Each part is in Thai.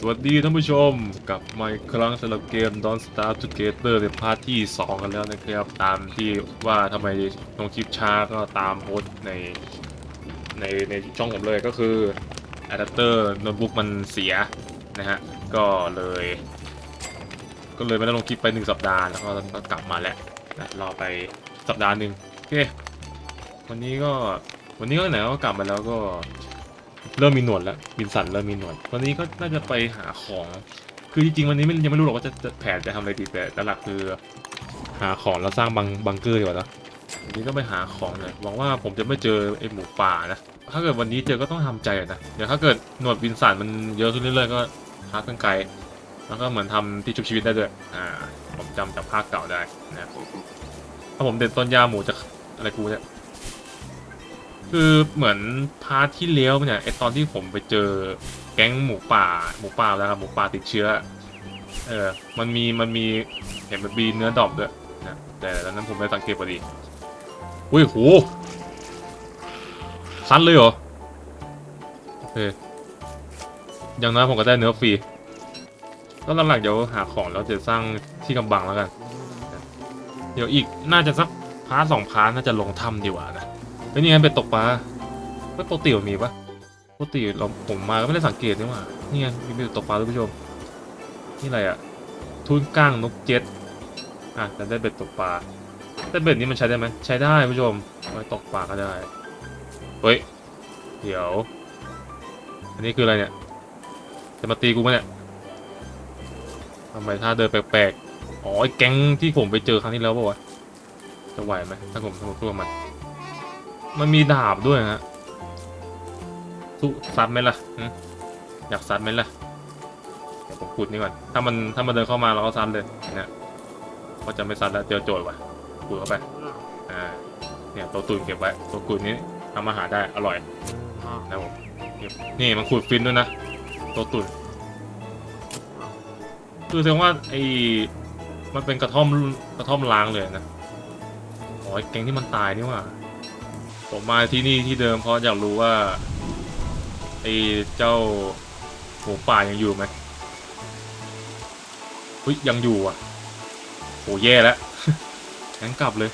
สวัสดีท่านผู้ชมกลับมาอีกครั้งสำหรับเกม Don't Starve Together ในพาร์ทที่ 2 กันแล้วนะครับ ตามที่ว่าทำไมลงคลิปช้าก็ตามโพสในในในช่องผมเลยก็คืออะแดปเตอร์โน้ตบุ๊กมันเสียนะฮะ ก็เลย ก็เลยไม่ได้ลงคลิปไปหนึ่งสัปดาห์แล้วก็ก็กลับมาแล้วนะรอไปสัปดาห์หนึ่งโอเค วันนี้ก็วันนี้ก็ไหนก็กลับมาแล้วก็ เริ่มมีหนวดแล้วบินสันเริ่มมีหนวดวันนี้ก็น่าจะไปหาของคือจริงๆวันนี้ไม่ยังไม่รู้หรอกว่าจะแผนจะทำอะไรดีแต่หลักคือ หาของแล้วสร้างบังบังเกอร์ดีกว่าเนอะวันนี้ก็ไปหาของหน่อยหวังว่าผมจะไม่เจอไอ้หมูป่านะถ้าเกิดวันนี้เจอก็ต้องทำใจนะเดี๋ยวถ้าเกิดหนวดบินสันมันเยอะขึ้นเรื่อยๆก็พักกันไกลแล้วก็เหมือนทำที่ชุบชีวิตได้ด้วยอ่าผมจำจากภาคเก่าได้นะถ้าผมเด็ดต้นยาหมูจะอะไรกูเนี่ย คือเหมือนพาร์ทที่เลี้ยวเนี่ยไอตอนที่ผมไปเจอแก๊งหมูป่าหมูป่าแล้วครับหมูป่าติดเชื้อ เออ มันมีมันมีเห็นมันมีเนื้อดอกด้วยนะแต่ตอนนั้นผมไม่สังเกตพอดีอุ้ยโหซันเลยเหรอโอเคอย่างน้อยผมก็ได้เนื้อฟรีก็หลักๆเดี๋ยวหาของแล้วจะสร้างที่กำบังแล้วกัน เดี๋ยวอีกน่าจะสักพาร์ทสองพาร์ทน่าจะลงถ้ำดีกว่านะ เฮ้ยนี่ไงเป็ดตกปลาเฮ้ยปกติมันมีปะปกติเราผมมาก็ไม่ได้สังเกตนี่หว่านี่ไงมีเป็ดตกปลาท่านผู้ชม นี่อะไรอะทุนก้างนกเจ็ดอะแต่ได้เบ็ดตกปลาแต่เบ็ดนี้มันใช้ได้ไหมใช้ได้ผู้ชมไว้ตกปลาก็ได้เฮ้ยเดี๋ยว อันนี้คืออะไรเนี่ย จะมาตีกูไหมเนี่ยทำไมท่าเดินแปลกๆอ๋อไอ้แก๊งที่ผมไปเจอครั้งที่แล้วป่าวะจะไหวไหมถ้าผมถ้าผมสู้กับมัน มันมีดาบด้วยฮะสู้ซัดไหมล่ะอยากซัดไหมล่ะเดี๋ยวผมขุดนี่ก่อนถ้ามันถ้ามันเดินเข้ามาเราก็ซัดเลยเนี่ยก็จะไม่ซัดแล้วเจอโจทย์ว่ะขุดเข้าไปอ่าเนี่ยตัวตุ่นเก็บไว้ตัวกุดนี้ทำอาหารได้อร่อยนะผมนี่มันขุดฟินด้วยนะตัวตุ่นคือแสดงว่าไอ้มันเป็นกระท่อมกระท่อมล้างเลยนะอ๋อไอ้แก๊งที่มันตายนี่ว่า ผมมาที่นี่ที่เดิมเพราะอยากรู้ว่าไอ้เจ้าหมูป่ายังอยู่ไหมเฮ้ยยังอยู่อะโหแย่แล้วงั้นกลับเลย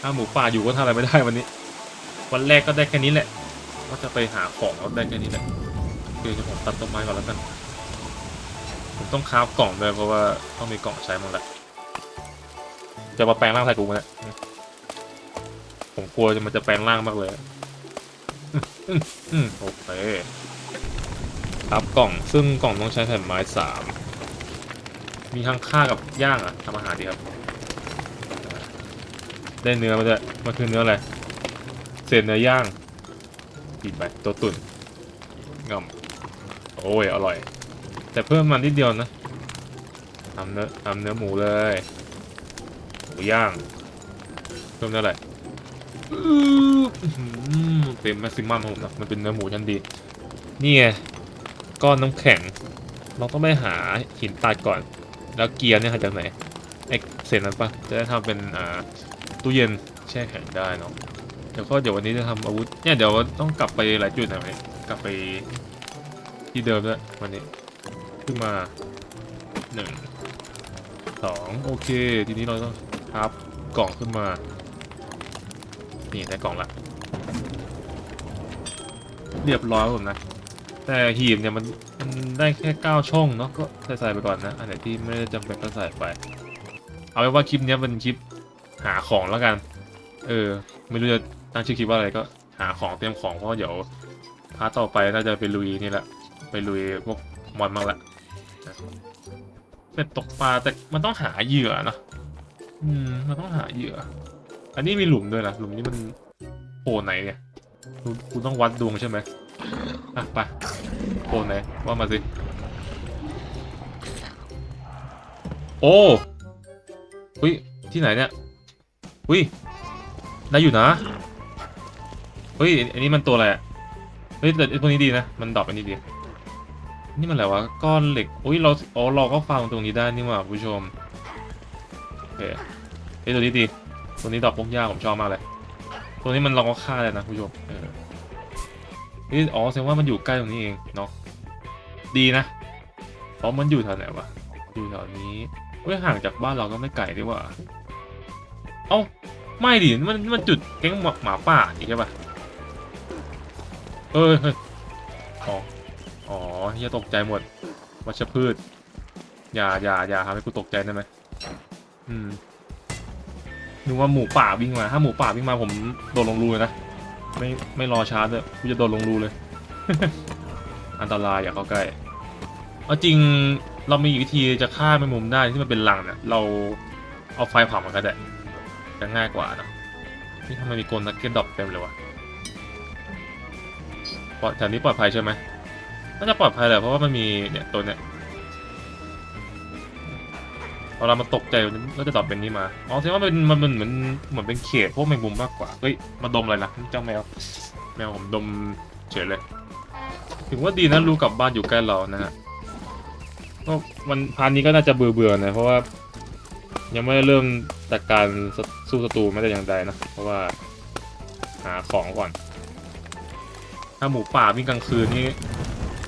ถ้าหมูป่าอยู่ก็ทำอะไรไม่ได้วันนี้ วันแรกก็ได้แค่นี้แหละ ก็จะไปหาของก็ได้แค่นี้แหละโอเคเดี๋ยวผมตัดต้นไม้ก่อนแล้วกัน ผมต้องคราฟกล่องด้วยเพราะว่าต้องมีกล่องใช้หมดแหละจะมาแปลงร่างใส่กูไหมเนี่ย ผมกลัวจะมันจะแปลงร่างมากเลยโอเคครับกล่องซึ่งกล่องต้องใช้แผ่นไม้สามมีทั้งฆ่ากับย่างอะทำอาหารดีครับ ได้เนื้อมาด้วยมันคือเนื้ออะไรเศษเนื้อย่างกินไปตัวตุ่นงอมโอ้ยอร่อย แต่เพิ่มมันนิดเดียวนะทำเนื้อทำเนื้อหมูเลยหมูย่างเพิ่มเนื้ออะไรอื้อหือ เต็มแม็กซิมัมผมนะมันเป็นเนื้อหมูชั้นดี นี่ไงก้อนน้ำแข็ง เราต้องไปหาหินตัดก่อน แล้วเกียร์เนี่ยหาจากไหนไอเศษนั้นปะจะได้ทำเป็นอ่าตู้เย็นแช่แข็งได้เนาะเดี๋ยวก็เดี๋ยววันนี้จะทำอาวุธเนี่ยเดี๋ยวต้องกลับไปหลายจุดหน่อยไหมกลับไปที่เดิมด้วยวันนี้ขึ้นมาหนึ่งสองโอเค ทีนี้เราต้องพับกล่องขึ้นมา นี่ได้กล่องละ เรียบร้อยผมนะ แต่หีบเนี่ยมันมันได้แค่เก้าช่องเนาะก็ใส่ไปก่อนนะ อันไหนที่ไม่ได้จำเป็นก็ใส่ไป เอาไว้ว่าคลิปเนี้ยเป็นคลิปหาของแล้วกัน เออ ไม่รู้จะตั้งชื่อคลิปว่าอะไรก็หาของเตรียมของเพราะว่าเดี๋ยวพาร์ทต่อไปน่าจะไปลุยนี่แหละ ไปลุยพวกมอนบ้างละนะเป็ดตกปลาแต่มันต้องหาเหยื่อนะอืมมันต้องหาเหยื่อ อันนี้มีหลุมด้วยนะหลุมนี้มันโผล่ไหนเนี่ยกูกูต้องวัดดวงใช่ไหมอะไปโผล่ไหนว่ามาสิโอ้อุ้ยที่ไหนเนี่ยอุ้ยได้อยู่นะเฮ้ยอันนี้มันตัวอะไรอะเฮ้ยแต่ไอ้ตัวนี้ดีนะ มันดรอปอันนี้ดี นี่มันอะไรวะ ก้อนเหล็กอุ้ยเราอ๋อเราก็ฟังตรงนี้ได้นี่หว่าผู้ชมโอเคเฮ้ยตัวนี้ดี ตัวนี้ดอกพวกยากผมชอบมากเลย ตัวนี้มันเราก็ฆ่าเลยนะผู้ชมเออนี่อ๋อแสดงว่ามันอยู่ใกล้ตรงนี้เองเนาะดีนะอ๋อมันอยู่แถวไหนวะอยู่แถวนี้เว้ยห่างจากบ้านเราก็ไม่ไกลดีว่าเอ้าไม่ดิมันมันจุดแก๊งหมาหมาป่าอีกใช่ปะเอ้ยเฮ้ยอ๋ออ๋อเฮียตกใจหมดวัชพืชอย่าอย่าอย่าทำให้กูตกใจได้ไหมอืม นึกว่าหมูป่าวิ่งมา ถ้าหมูป่าวิ่งมาผมโดนลงรูเลยนะ ไม่ไม่รอชาร์จเลยกูจะโดนลงรูเลย อันตรายอย่าเข้าใกล้เอาจริงเรามีวิธีจะฆ่าแมงมุมได้ที่มันเป็นหลังเนี่ยเราเอาไฟเผามันก็ได้จะง่ายกว่าเนะนี่ทำไมมีโกนนักเก็ตดรอปเต็มเลยวะปลอดแถวนี้ปลอดภัยใช่ไหมน่าจะปลอดภัยแหละเพราะว่ามันมีเนี่ยตัวเนี่ย พอเรามาตกใจมันก็จะตอบเป็นนี้มา อ๋อแสดงว่ามันมันมันเหมือนเหมือนเป็นเขตพวกแมงมุมมากกว่า เฮ้ย มาดมอะไรนะเจ้าแมว แมวผมดมเฉยเลย ถึงว่าดีนะรู้กลับบ้านอยู่ใกล้เรานะฮะ ก็วันพาร์ทนี้ก็น่าจะเบื่อเบื่อนะ เพราะว่า ยังไม่ได้เริ่มจากการสู้ศัตรูไม่ได้อย่างใดนะ เพราะว่าหาของก่อน ถ้าหมูป่าวิ่งกลางคืนนี่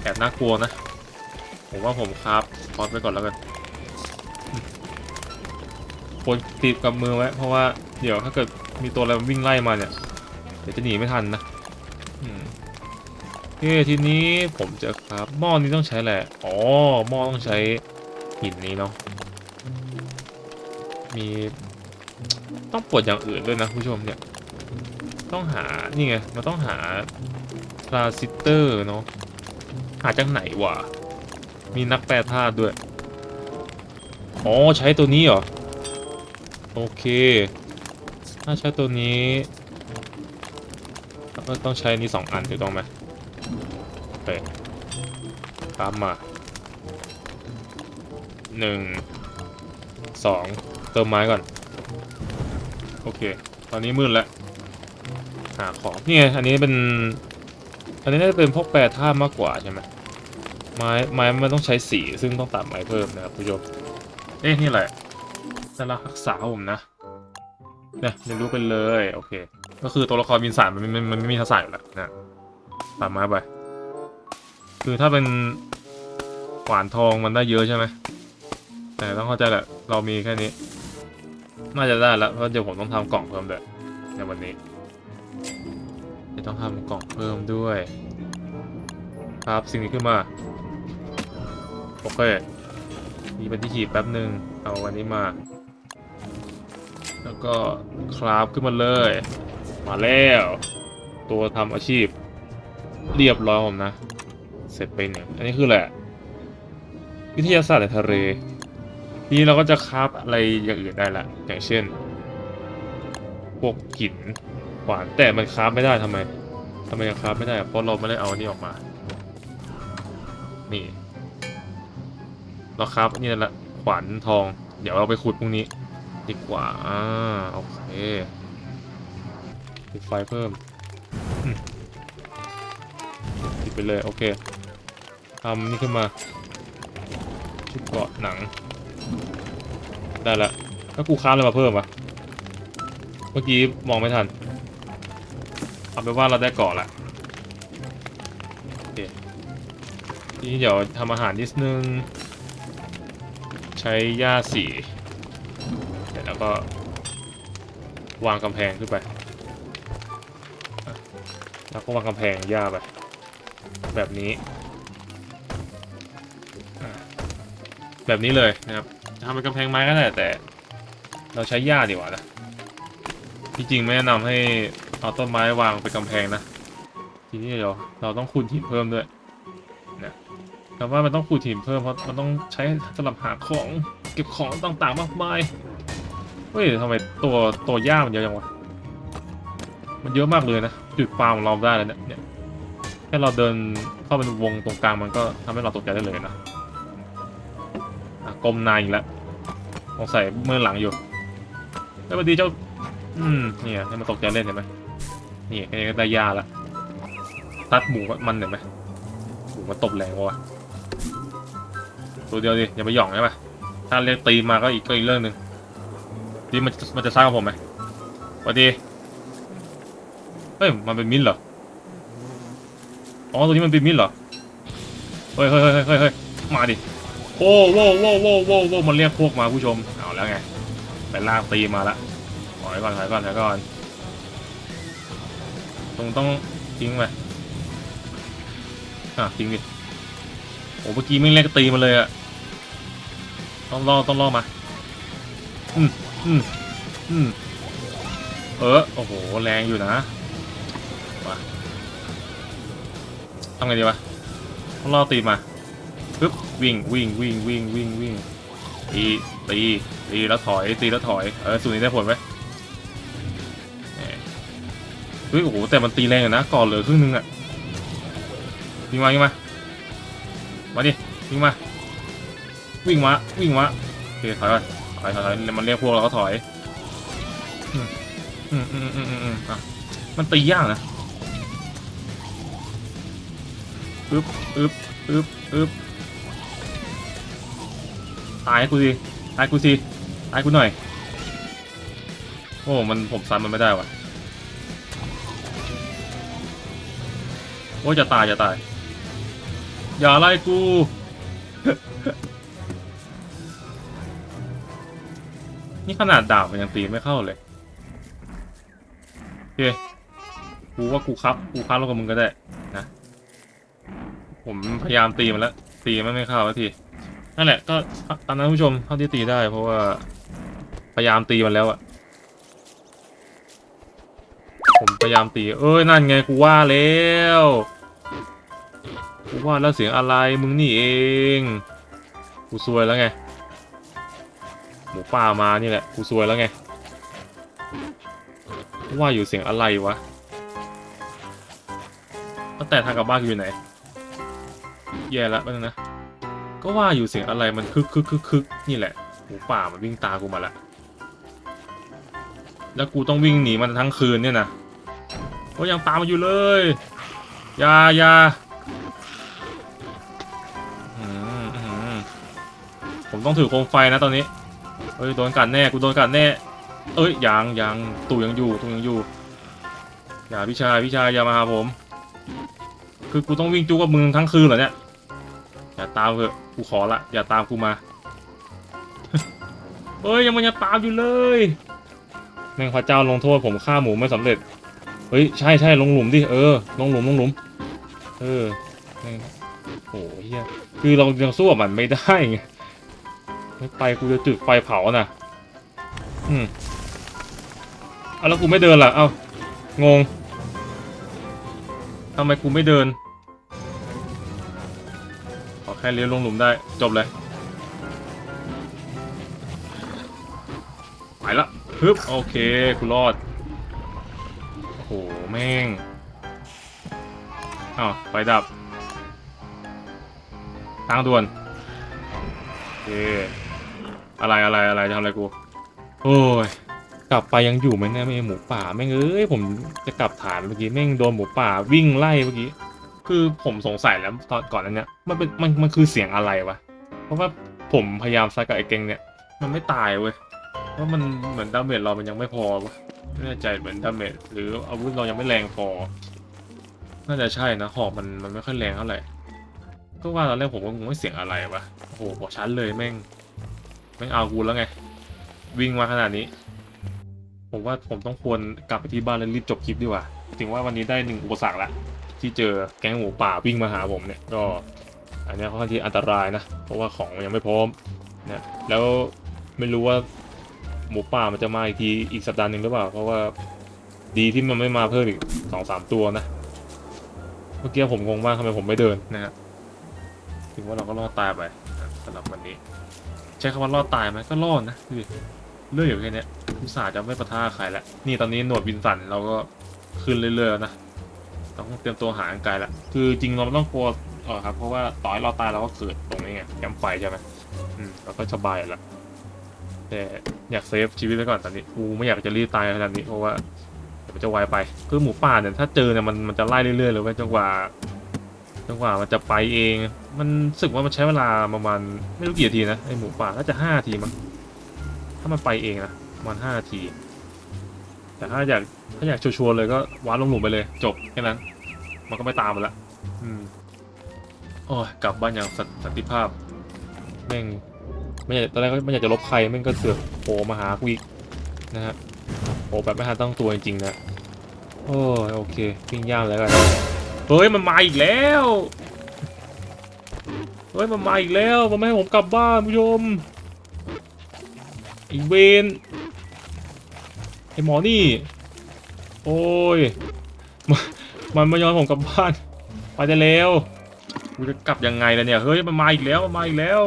แอบน่ากลัวนะ ผมว่าผมครับพอดไปก่อนแล้วกัน ควรติดกับมือไว้เพราะว่าเดี๋ยวถ้าเกิดมีตัวอะไรวิ่งไล่มาเนี่ย เดี๋ยวจะหนีไม่ทันนะอืมทีนี้ผมจะครับหม้อนี้ต้องใช้แหละอ๋อหม้อต้องใช้หินนี้เนาะมีต้องปลดอย่างอื่นด้วยนะผู้ชมเนี่ย ต้องหานี่ไงมันต้องหาทราซิเตอร์เนาะหาจากไหนวะมีนักแปลธาตุด้วยอ๋อใช้ตัวนี้เหรอ โอเค ถ้าใช้ตัวนี้ก็ต้องใช้นี่สองอันถูกต้องไหมโอเคตามมาหนึ่งสองเติมไม้ก่อน โอเค ตอนนี้มืดแล้ว หาของนี่ไงอันนี้เป็น อันนี้น่าจะเป็นพวกแปรธาตุมากกว่าใช่ไหมไม้ไม้มันต้องใช้สีซึ่งต้องตัดไม้เพิ่มนะครับผู้ชมเอ๊ะนี่แหละ แต่ละรักษาผมนะเนี่ยเรียนรู้ไปเลยโอเค ก็คือตัวละครวินสารมันมันมันไม่มีทักษะอยู่แล้วนะตัดไม้ไปคือถ้าเป็นขวานทองมันได้เยอะใช่ไหมแต่ต้องเข้าใจแหละ เรามีแค่นี้ น่าจะได้แล้วเพราะเดี๋ยวผมต้องทำกล่องเพิ่มด้วยในวันนี้เดี๋ยวต้องทำกล่องเพิ่มด้วย ครับสิ่งนี้ขึ้นมาโอเคมีเป็นที่ขีดแป๊บหนึ่งเอาวันนี้มา แล้วก็คราฟขึ้นมาเลย มาแล้ว ตัวทำอาชีพ เรียบร้อยผมนะ เสร็จไปหนึ่งอันนี้คืออะไรอะวิทยาศาสตร์ในทะเลทีนี้เราก็จะคราฟอะไรอย่างอื่นได้ละ อย่างเช่น พวกหินขวานแต่มันคราฟไม่ได้ทำไมทำไมยังคราฟไม่ได้ เพราะเราไม่ได้เอาอันนี้ออกมา นี่ เราคราฟนี่แหละขวานทอง เดี๋ยวเราไปขุดพรุ่งนี้ ดีกว่า อ่า โอเคติดไฟเพิ่มติดไปเลย โอเคทำนี่ขึ้นมา ชุดเกาะหนัง ได้ละถ้ากูค้าอะไรมาเพิ่มวะเมื่อกี้มองไม่ทัน เอาเป็นว่าเราได้เกาะละโอเคทีนี้เดี๋ยวทำอาหารนิดนึง ใช้หญ้าสี ก็ วางกำแพงขึ้นไป แล้วก็วางกำแพงหญ้าไป แบบนี้ แบบนี้เลยนะครับทำเป็นกำแพงไม้ก็ได้แต่ เราใช้หญ้าดีกว่านะที่จริงไม่แนะนำให้เอาต้นไม้วางเป็นกำแพงนะ ทีนี้เดี๋ยวเราต้องขุดหินเพิ่มด้วยนะคำว่ามันต้องขุดหินเพิ่มเพราะมันต้องใช้สำหรับหาของเก็บของต่างๆมากมาย เฮ้ยทำไมตัวตัวหญ้ามันเยอะจังวะ มันเยอะมากเลยนะ จุดฟาร์มของเราได้แล้วเนี่ยเนี่ยแค่เราเดินเข้าเป็นวงตรงกลางมันก็ทำให้เราตกใจได้เลยนะอะกลมนายอีกแล้วสงสัยเมื่อหลังอยู่แล้วพอดีเจ้า อืมเนี่ยให้มันตกใจเล่นเห็นไหมนี่แค่นี้ก็ได้ยาละตัดหมูมันเห็นไหมหมูมันตบแรงวะตัวเดียวดิอย่าไปหย่องใช่ไหมถ้าเรียกตีมาก็อีกก็อีกเรื่องหนึ่ง ดีมันมันจะสร้างกับผมไหมสวัสดี เฮ้ย มันเป็นมิ้นเหรอ อ๋อ ตัวนี้มันเป็นมิดเหรอ เฮ้ยเฮ้ยเฮ้ยเฮ้ยเฮ้ยมาดิ โอ้โว้โว้โว้โว้โว้มันเรียกพวกมาผู้ชม เอาแล้วไง ไปลากตีมาละถอยก่อนถอยก่อนถอยก่อน ตรงต้องทิ้งไปอะทิ้งดิ โอ้เมื่อกี้ไม่เรียกตีมาเลยอะต้องล่อต้องล่อมา อืม อืมอืมเออ โอ้โห แรงอยู่นะมาทำไงดีวะต้องล่อตีมาปึ๊บวิ่งวิ่งวิ่งวิ่งวิ่งวิ่งตีตีตีแล้วถอยตีแล้วถอยเออสูตรนี้ได้ผลไหมเฮ้ยโอ้โหแต่มันตีแรงอยู่นะก่อนเหลือครึ่งนึงอะยิงมายิงมามาดิวิ่งมาวิ่งมาวิ่งมาโอเคถอยก่อน ถอยถอยมันเรียกพวกเราก็ถอยอืมอืมอืมอืมอืมอะมันตียากนะอึ๊บอึ๊บอึ๊บอึ๊บตายกูสิตายกูสิตายกูหน่อย โอ้มันผมซันมันไม่ได้ว่ะโอ้จะตายจะตาย อย่าไล่กู นี่ขนาดดาบมันยังตีไม่เข้าเลยโอเคกูว่ากูครับกูครับแล้วกับมึงก็ได้นะผมพยายามตีมันแล้วตีมันไม่เข้าสักทีนั่นแหละก็ตามนั้นผู้ชมเท่าที่ตีได้ เพราะว่าพยายามตีมันแล้วอะผมพยายามตี เอ้ยนั่นไงกูว่าแล้วกูว่าแล้วเสียงอะไรมึงนี่เอง กูซวยแล้วไง หมูป่ามานี่แหละกูซวยแล้วไง ว่าอยู่เสียงอะไรวะตั้งแต่ทางกลับบ้านอยู่ไหน แย่แล้วแป๊บนึงนะ ก็ว่าอยู่เสียงอะไรมันคึกคึกคึกคึกนี่แหละ หมูป่ามันวิ่งตากูมาละแล้วกูต้องวิ่งหนีมันทั้งคืนเนี่ยนะก็ยังตามมาอยู่เลยยายาผมต้องถือโคมไฟนะตอนนี้ เฮ้ยโดนกัดแน่กูโดนกัดแน่ เอ้ยยังยังตู่ยังอยู่ตู่ยังอยู่อย่าพี่ชายพี่ชายอย่ามาหาผม คือกูต้องวิ่งจู้กับมึงทั้งคืนเหรอเนี่ยอย่าตามเถอะกูขอละอย่าตามกูมาเฮ้ยยังมันยังตามอยู่เลยแม่งพระเจ้าลงโทษผมฆ่าหมูไม่สำเร็จเฮ้ยใช่ใช่ลงหลุมดิเออลงหลุมลงหลุม เออโอ้ยเฮียคือเรายังสู้กับมันไม่ได้ไง ไม่ไปกูจะจุดไฟเผาน่ะอืมเอาแล้วกูไม่เดินล่ะ เอ้างงทำไมกูไม่เดิน ขอแค่เลี้ยวลงหลุมได้ จบเลย ไปละฮึบโอเคกูรอด โอ้โห แม่งอ้าวไฟดับทางด่วนโอเค อะไรอะไรอะไรจะทำอะไรกู โอ้ย กลับไปยังอยู่ไหมเนี่ยไม่หมูป่าแม่งเอ้ยผมจะกลับฐานเมื่อกี้แม่งโดนหมูป่าวิ่งไล่เมื่อกี้ คือผมสงสัยแล้วตอนก่อนนั้นเนี่ยมันเป็นมันมันคือเสียงอะไรวะ เพราะว่าผมพยายามซัดกับไอ้เก่งเนี่ย มันไม่ตายเว้ย เพราะมันเหมือนดาเมจเรามันยังไม่พอวะไม่แน่ใจเหมือนดาเมจหรืออาวุธเรายังไม่แรงพอ น่าจะใช่นะหอกมันมันไม่ค่อยแรงเท่าไหร่ก็ว่าตอนแรกผมก็งงว่าเสียงอะไรวะ โอ้โหบอกชันเลยแม่ง แม่งเอากูแล้วไง วิ่งมาขนาดนี้ ผมว่าผมต้องควรกลับไปที่บ้านแล้วรีบจบคลิปดีกว่า ถึงว่าวันนี้ได้หนึ่งอุปสรรคละที่เจอแก๊งหมูป่าวิ่งมาหาผมเนี่ยก็ อันนี้ค่อนข้างที่อันตรายนะ เพราะว่าของมันยังไม่พร้อมนะแล้วไม่รู้ว่าหมูป่ามันจะมาอีกทีอีกสัปดาห์หนึ่งหรือเปล่า เพราะว่าดีที่มันไม่มาเพิ่มอีกสองสามตัวนะ เมื่อกี้ผมงงมากทำไมผมไม่เดินนะฮะถึงว่าเราก็รอดตายไปสำหรับวันนี้ ใช้คำว่ารอดตายไหมก็รอดนะดูดิเลื่อยอยู่แค่นี้อุตส่าห์จะไม่ปะทะใครแล้วนี่ตอนนี้หนวดวินสันเราก็ขึ้นเรื่อยๆนะต้องเตรียมตัวหาอันไกลละคือจริงเราไม่ต้องกลัวเออครับเพราะว่าต่อให้เราตายเราก็เกิดตรงนี้ไงแคมป์ไฟใช่ไหมอืมเราก็สบายแล้วแต่อยากเซฟชีวิตไว้ก่อนตอนนี้กูไม่อยากจะรีบตายขนาดนี้เพราะว่ามันจะไวไปคือหมูป่าเนี่ยถ้าเจอเนี่ยมันมันจะไล่เรื่อยๆเลยเว้ยจนกว่า จนกว่ามันจะไปเอง มันสึกว่ามันใช้เวลาประมาณไม่รู้กี่นาทีนะไอหมูป่าน่าจะห้านาทีมั้งถ้ามันไปเองนะประมาณห้านาที แต่ถ้าอยากถ้าอยากชัวร์ๆเลยก็วาดลงหลุมไปเลย จบแค่นั้น มันก็ไม่ตามมาละอืมโอ้ยกลับบ้านอย่างสัสันติภาพแม่งไม่อยากตอนแรกก็ไม่อยากจะลบใครแม่งก็เสือกโผล่มาหากูอีกนะฮะโผล่แบบไม่ทันตั้งตัวจริงๆนะโอ้ยโอเคปิ้งย่างแล้วกัน เฮ้ยมันมาอีกแล้วเฮ้ยมันมาอีกแล้วมันไม่ให้ผมกลับบ้านผู้ชมไอีเวนไอหมอนี่ โอ้ยมันมันไม่ยอมผมกลับบ้าน ไปได้แล้วกูจะกลับยังไงล่ะเนี่ย เฮ้ย มันมาอีกแล้ว มันมาอีกแล้ว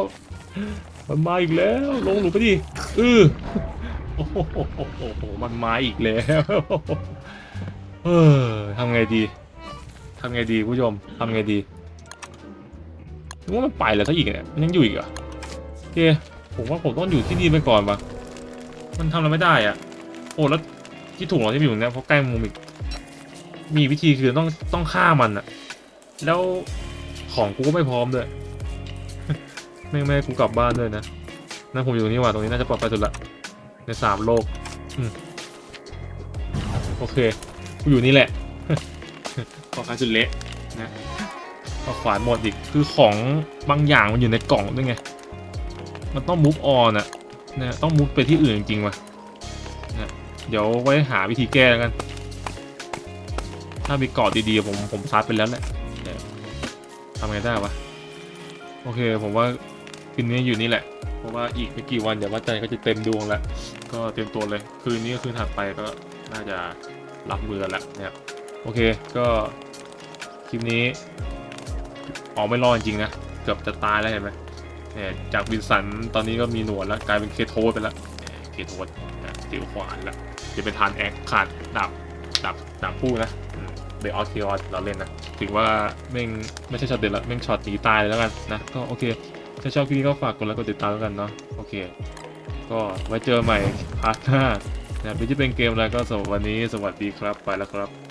มันมาอีกแล้ว ลงหลุมไปดิเออโอ้โห มันมาอีกแล้ว เออทำไงดี ทำไงดีผู้ชมทำไงดีนึกว่ามันไปแล้วซะอีกเนี่ยมันยังอยู่อีกเหรอโอเคผมว่าผมต้องอยู่ที่นี่ไปก่อนปะมันทำอะไรไม่ได้อะโอ้แล้วที่ถูกเราที่อยู่ตรงเนี้ยเพราะใกล้มุมอีก มีวิธีคือต้องต้องฆ่ามันอะแล้วของกูก็ไม่พร้อมด้วยไม่ไม่กูกลับบ้านด้วยนะนั่นผมอยู่ตรงนี้ว่ะตรงนี้น่าจะปลอดภัยสุดละในสามโลก อืมโอเค กูอยู่นี่แหละ ปลอดภัยสุดเละนะเอขวานหมดอีกคือของบางอย่างมันอยู่ในกล่องด้วยไง มันต้อง move on อะนะต้อง move ไปที่อื่นจริงๆว่ะนะเดี๋ยวไว้หาวิธีแก้แล้วกัน ถ้ามีเกาะดีๆผมผมซัดไปแล้วแหละทำไงได้วะ โอเคผมว่าคืนนี้อยู่นี่แหละ เพราะว่าอีกไม่กี่วันเดี๋ยววัดใจนทร์ก็จะเต็มดวงแล้ว ก็เตรียมตัวเลย คืนนี้ก็คืนถัดไปก็น่าจะรับมือแล้วนะครับ โอเค ก็ ลิปนี้ออกไม่รอดจริงนะ เกือบจะตายแล้วเห็นไหมเนี่ยจากวินสันตอนนี้ก็มีหนวดแล้ว กลายเป็นเคโทไปแล้วเคโทสนะติวขวานแล้วจะเป็นทานแอกขาดดาบดาบดาบคู่นะเดอออสเทออสเราเล่นนะถือว่าแม่งไม่ใช่ช็อตเด็ดละแม่งช็อตหนีตายเลยแล้วกันนะ ก็โอเคถ้าชอบคลิปนี้ก็ฝากกดไลค์กดติดตามแล้วกันเนาะโอเค ก็ไว้เจอใหม่พาร์ทหน้านะครับหรือจะเป็นเกมอะไรก็สำหรับวันนี้สวัสดีครับไปแล้วครับ